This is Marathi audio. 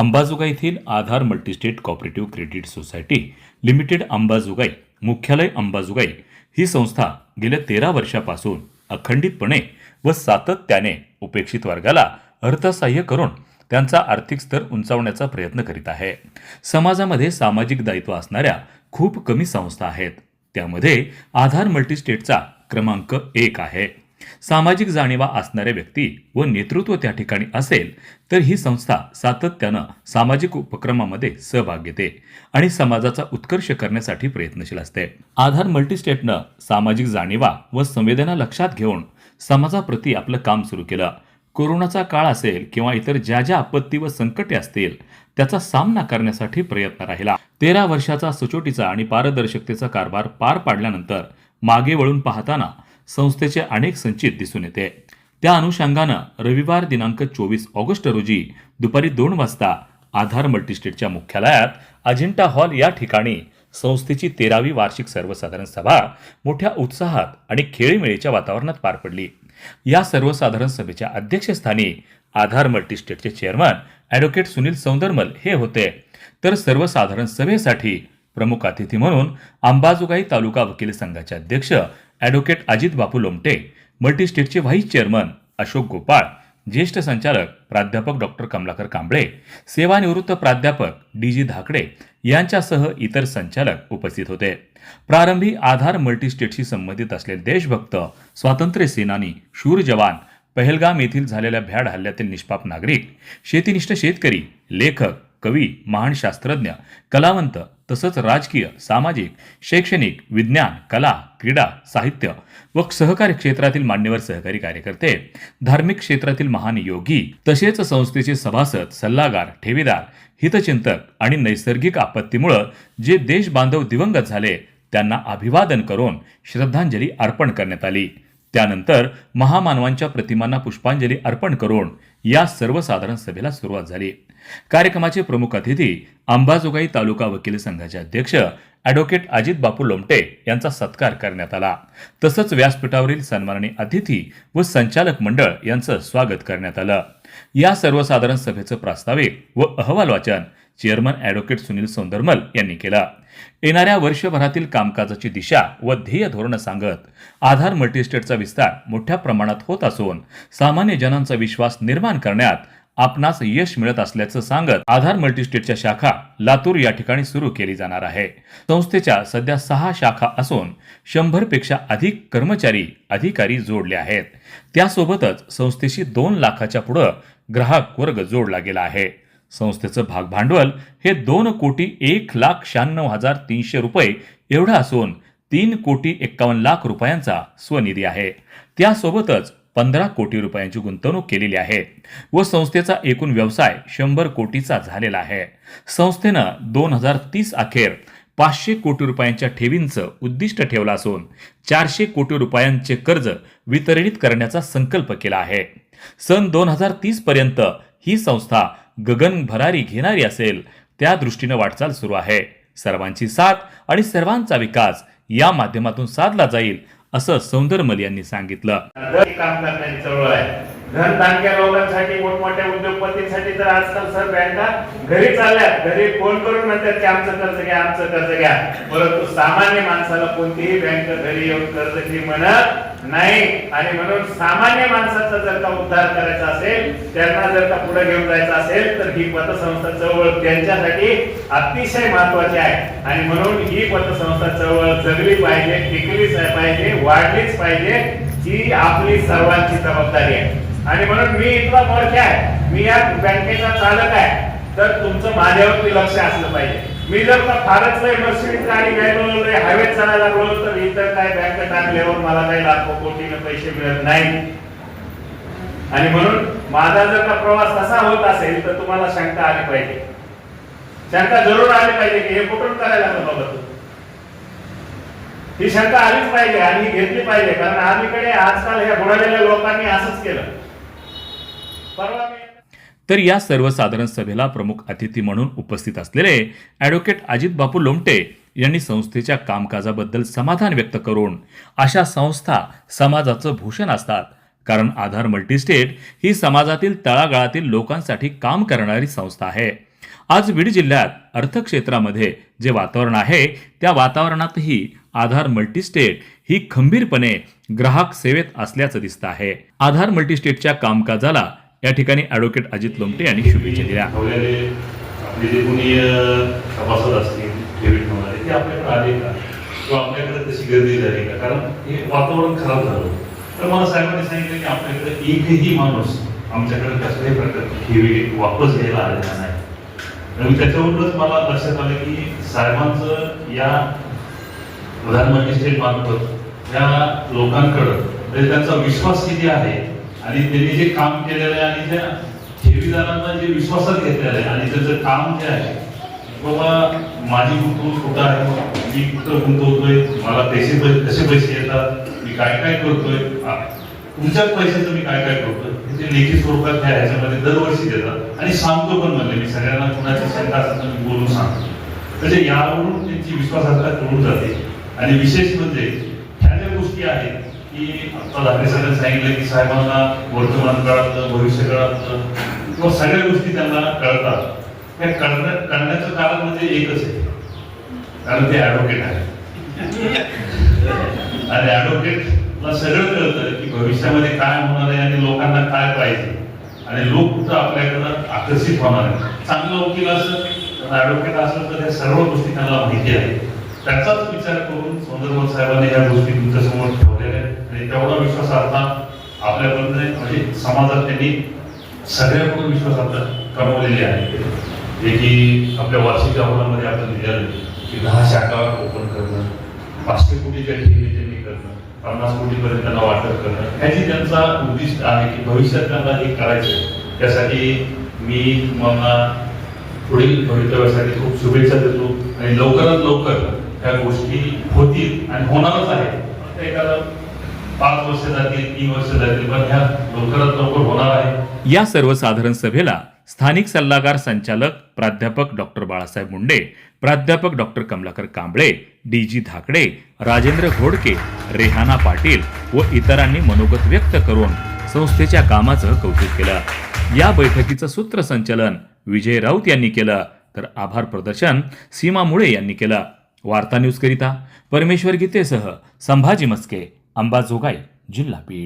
अंबाजोगाई येथील Aadhaar multistate cooperative credit society limited Ambajogai मुख्यालय अंबाजोगाई ही संस्था गेल्या तेरा वर्षापासून अखंडितपणे व सातत्याने उपेक्षित वर्गाला अर्थसहाय्य करून त्यांचा आर्थिक स्तर उंचावण्याचा प्रयत्न करीत आहे. समाजामध्ये सामाजिक दायित्व असणाऱ्या खूप कमी संस्था आहेत. त्यामध्ये आधार मल्टीस्टेटचा क्रमांक एक आहे. सामाजिक जाणीवा असणाऱ्या व्यक्ती व नेतृत्व त्या ठिकाणी असेल तर ही संस्था सातत्यानं सामाजिक उपक्रमामध्ये सहभाग घेते आणि समाजाचा उत्कर्ष करण्यासाठी प्रयत्नशील असते. आधार मल्टीस्टेटनं सामाजिक जाणीवा व संवेदना लक्षात घेऊन समाजाप्रती आपलं काम सुरू केलं. कोरोनाचा काळ असेल किंवा इतर ज्या ज्या आपत्ती व संकटे असतील त्याचा सामना करण्यासाठी प्रयत्न राहिला. तेरा वर्षाचा सचोटीचा आणि पारदर्शकतेचा कारभार पार पाडल्यानंतर मागे वळून पाहताना संस्थेचे अनेक संचित दिसून येते. त्या अनुषंगानं रविवार दिनांक चोवीस ऑगस्ट रोजी दुपारी दोन वाजता आधार मल्टीस्टेटच्या मुख्यालयात अजिंठा हॉल या ठिकाणी संस्थेची तेरावी वार्षिक सर्वसाधारण सभा मोठ्या उत्साहात आणि खेळीमेळीच्या वातावरणात पार पडली. या सर्वसाधारण सभेच्या अध्यक्षस्थानी आधार मल्टीस्टेटचे चेअरमन ॲडव्होकेट सुनील सौंदरमल हे होते. तर सर्वसाधारण सभेसाठी प्रमुख अतिथी म्हणून अंबाजोगाई तालुका वकील संघाचे अध्यक्ष ॲडव्होकेट अजित बापू लोमटे मल्टीस्टेटचे व्हाईस चेअरमन अशोक गोपाळ ज्येष्ठ संचालक प्राध्यापक डॉक्टर कमलाकर कांबळे सेवानिवृत्त प्राध्यापक डी जी धाकडे यांच्यासह इतर संचालक उपस्थित होते. प्रारंभी आधार मल्टीस्टेटशी संबंधित असलेले देशभक्त स्वातंत्र्य सेनानी शूर जवान पहलगाम येथील झालेल्या भ्याड हल्ल्यातील निष्पाप नागरिक शेतीनिष्ठ शेतकरी लेखक कवी महान शास्त्रज्ञ कलावंत तसंच राजकीय सामाजिक शैक्षणिक विज्ञान कला क्रीडा साहित्य व सहकारी क्षेत्रातील मान्यवर सहकारी कार्यकर्ते धार्मिक क्षेत्रातील महान योगी तसेच संस्थेचे सभासद सल्लागार ठेवीदार हितचिंतक आणि नैसर्गिक आपत्तीमुळं जे देश बांधव दिवंगत झाले त्यांना अभिवादन करून श्रद्धांजली अर्पण करण्यात आली. त्यानंतर महामानवांच्या प्रतिमांना पुष्पांजली अर्पण करून या सर्वसाधारण सभेला सुरुवात झाली. कार्यक्रमाचे प्रमुख अतिथी अंबाजोगाई तालुका वकील संघाचे अध्यक्ष ॲडव्होकेट अजित बापू लोमटे यांचा सत्कार करण्यात आला. तसंच व्यासपीठावरील सन्माननीय अतिथी व संचालक मंडळ यांचं स्वागत करण्यात आलं. या सर्वसाधारण सभेचं प्रास्ताविक व अहवाल वाचन चेअरमन ॲडव्होकेट सुनील सौंदरमल यांनी केलं. येणाऱ्या वर्षभरातील कामकाजाची दिशा व ध्येय धोरणं सांगत आधार मल्टीस्टेटचा विस्तार मोठ्या प्रमाणात होत असून सामान्य जनांचा विश्वास निर्माण करण्यात आपणास यश मिळत असल्याचं सांगत आधार मल्टीस्टेटच्या शाखा लातूर या ठिकाणी सुरू केली जाणार आहे. संस्थेच्या सध्या सहा शाखा असून शंभरपेक्षा अधिक कर्मचारी अधिकारी जोडले आहेत. त्यासोबतच संस्थेशी दोन लाखाच्या पुढं ग्राहक वर्ग जोडला गेला आहे. संस्थेचं भागभांडवल हे दोन कोटी एक लाख शहाण्णव हजार तीनशे रुपये एवढं असून तीन कोटी एक्कावन्न लाख रुपयांचा स्वनिधी आहे. त्यासोबतच पंधरा कोटी रुपयांची गुंतवणूक केलेली आहे व संस्थेचा एकूण व्यवसाय शंभर कोटीचा झालेला आहे. संस्थेनं दोन हजार तीस अखेर पाचशे कोटी रुपयांच्या ठेवींचं उद्दिष्ट ठेवलं असून चारशे कोटी रुपयांचे कर्ज वितरित करण्याचा संकल्प केला आहे. सन दोन हजार तीस पर्यंत ही संस्था गगन भरारी घेणारी असेल त्या दृष्टीनं वाटचाल सुरू आहे. सर्वांची साथ आणि सर्वांचा विकास या माध्यमातून साधला जाईल असं सौंदरमल यांनी सांगितलं. काम करण्याची चळवळ आहे. धनधानक्या लोकांसाठी मोठमोठ्या उद्योगपतींसाठी तर आजकाल सर बँका घरी चालल्या घरी फोन करून म्हणतात की आमचं कर्ज घ्या आमचं कर्ज घ्या. परंतु सामान्य माणसाला कोणतीही बँक घरी येऊन कर्ज घे म्हणत नाही. आणि म्हणून सामान्य माणसाचा जर का उद्धार करायचा असेल त्यांना जर का पुढे घेऊन जायचं असेल तर ही पतसंस्था चळवळ त्यांच्यासाठी अतिशय महत्वाची आहे. आणि म्हणून ही पतसंस्था चळवळ जगली पाहिजे टिकलीच पाहिजे वाढलीच पाहिजे ही आपली सर्वांची जबाबदारी आहे. आणि म्हणून मी इथला मोर्चा आहे. मी या बँकेचा चालक आहे. तर तुमचं माझ्यावरती लक्ष असलं पाहिजे. मी जर का फारच लय मर्सिडीज गाडी घ्यायला लय हवेत चालायला लागलो तर इतर काय बँक टाकल्यावर मला काही लाखो कोटीनं पैसे मिळत नाही. आणि म्हणून माझा जर का प्रवास तसा होत असेल तर तुम्हाला शंका आली पाहिजे. शंका जरूर आली पाहिजे की हे कुठून करायला लागलं बाबा तू? ही शंका आलीच पाहिजे आणि घेतली पाहिजे कारण अलीकडे आजकाल ह्या बुडालेल्या लोकांनी असंच केलं. तर या सर्वसाधारण सभेला प्रमुख अतिथी म्हणून उपस्थित असलेले ॲडव्होकेट अजित बापू लोमटे यांनी संस्थेच्या कामकाजाबद्दल समाधान व्यक्त करून अशा संस्था समाजाचं भूषण असतात. कारण आधार मल्टीस्टेट ही समाजातील तळागाळातील लोकांसाठी काम करणारी संस्था आहे. आज बीड जिल्ह्यात अर्थक्षेत्रामध्ये जे वातावरण आहे त्या वातावरणातही आधार मल्टीस्टेट ही खंबीरपणे ग्राहक सेवेत असल्याचं दिसतं आहे. आधार मल्टीस्टेटच्या कामकाजाला या ठिकाणी ॲडव्होकेट अजित लोमटे यांनी शुभेच्छा दिल्या. आपले जे कोणी अं, सभासद असतील ठेवी ठेवणारे ते आपल्याकडे आले का? किंवा आपल्याकडे तशी गर्दी झाली का? कारण हे वातावरण खराब झालं तर मला साहेबांनी सांगितलं की आपल्याकडे एकही माणूस आमच्याकडे कसल्याही प्रकारची ठेवी वापस घ्यायला आलेला नाही. आणि त्याच्यावरूनच मला लक्षात आलं की साहेबांचं या प्रधानमंत्री स्टेट मार्फत या लोकांकडं म्हणजे त्यांचा विश्वास किती आहे आणि त्यांनी जे काम केलेलं आहे आणि त्या ठेवीदारांना जे विश्वासात घेतलेलं आहे आणि त्याचं काम जे आहे बाबा माझी गुंतवणूक कुठं आहे? मी कुठं गुंतवतोय? मला पैसे कसे पैसे येतात? मी काय काय करतोय? तुमच्या तुमच्याच पैशाचं मी काय काय करतोय? हे ते लेखी स्वरूपात त्या ह्याच्यामध्ये दरवर्षी देतात. आणि सांगतो पण म्हणले मी सगळ्यांना कुणाची शंका असेल मी बोलून सांगतो. म्हणजे यावरून त्यांची विश्वासार्हता कळून जाते. आणि विशेष म्हणजे ह्या ज्या गोष्टी आहेत की आता धाकरे सांगितलं की साहेबांना वर्तमान काळातलं भविष्य काळातलं किंवा सगळ्या गोष्टी त्यांना कळतात. त्या कळण्या कळण्याचं कारण म्हणजे एकच आहे. कारण ते ऍडव्होकेट आहे आणि ऍडव्होकेटला सगळं कळतं की भविष्यामध्ये काय होणार आहे आणि लोकांना काय पाहिजे. आणि लोक कुठं आपल्याकडं आकर्षित होणार आहे चांगलं वकील असं ऍडव्होकेट असेल तर त्या सर्व गोष्टी त्यांना माहिती आहे त्याचाच विचार करून सौंदरबाब साहेबांनी ह्या गोष्टी तुमच्यासमोर ठेवलेल्या आहेत आणि तेवढा विश्वास आता आपल्याकडून म्हणजे समाजात त्यांनी सगळ्याकडून विश्वास आता आहे जे की आपल्या वार्षिक अहवालामध्ये आपण दिलेलं की दहा शाखा ओपन करणं पाचशे कोटीच्या ठेवी त्यांनी करणं पन्नास कोटीपर्यंत त्यांना वाटप करणं ह्याची त्यांचा उद्दिष्ट आहे की भविष्यात त्यांना हे करायचं आहे. त्यासाठी मी तुम्हाला पुढील भवितव्यासाठी खूप शुभेच्छा देतो आणि लवकरात लवकर ह्या गोष्टी होतील आणि होणारच आहे एखादा पाच वर्ष जातील तीन वर्ष जातील पण ह्या लवकरात लवकर होणार आहे. या सर्वसाधारण सभेला स्थानिक सल्लागार संचालक प्राध्यापक डॉक्टर बाळासाहेब मुंडे प्राध्यापक doctor Kamalakar Kamble D G Dhakde Rajendra Ghodke Rehana Patil व इतरांनी मनोगत व्यक्त करून संस्थेच्या कामाचं कौतुक केलं. या बैठकीचं सूत्रसंचालन विजय राऊत यांनी केलं. तर आभार प्रदर्शन सीमा मुळे यांनी केलं. वार्ता न्यूजकरिता परमेश्वर गीतेसह संभाजी मस्के. अंबाजोगाई जिल्हा बीड.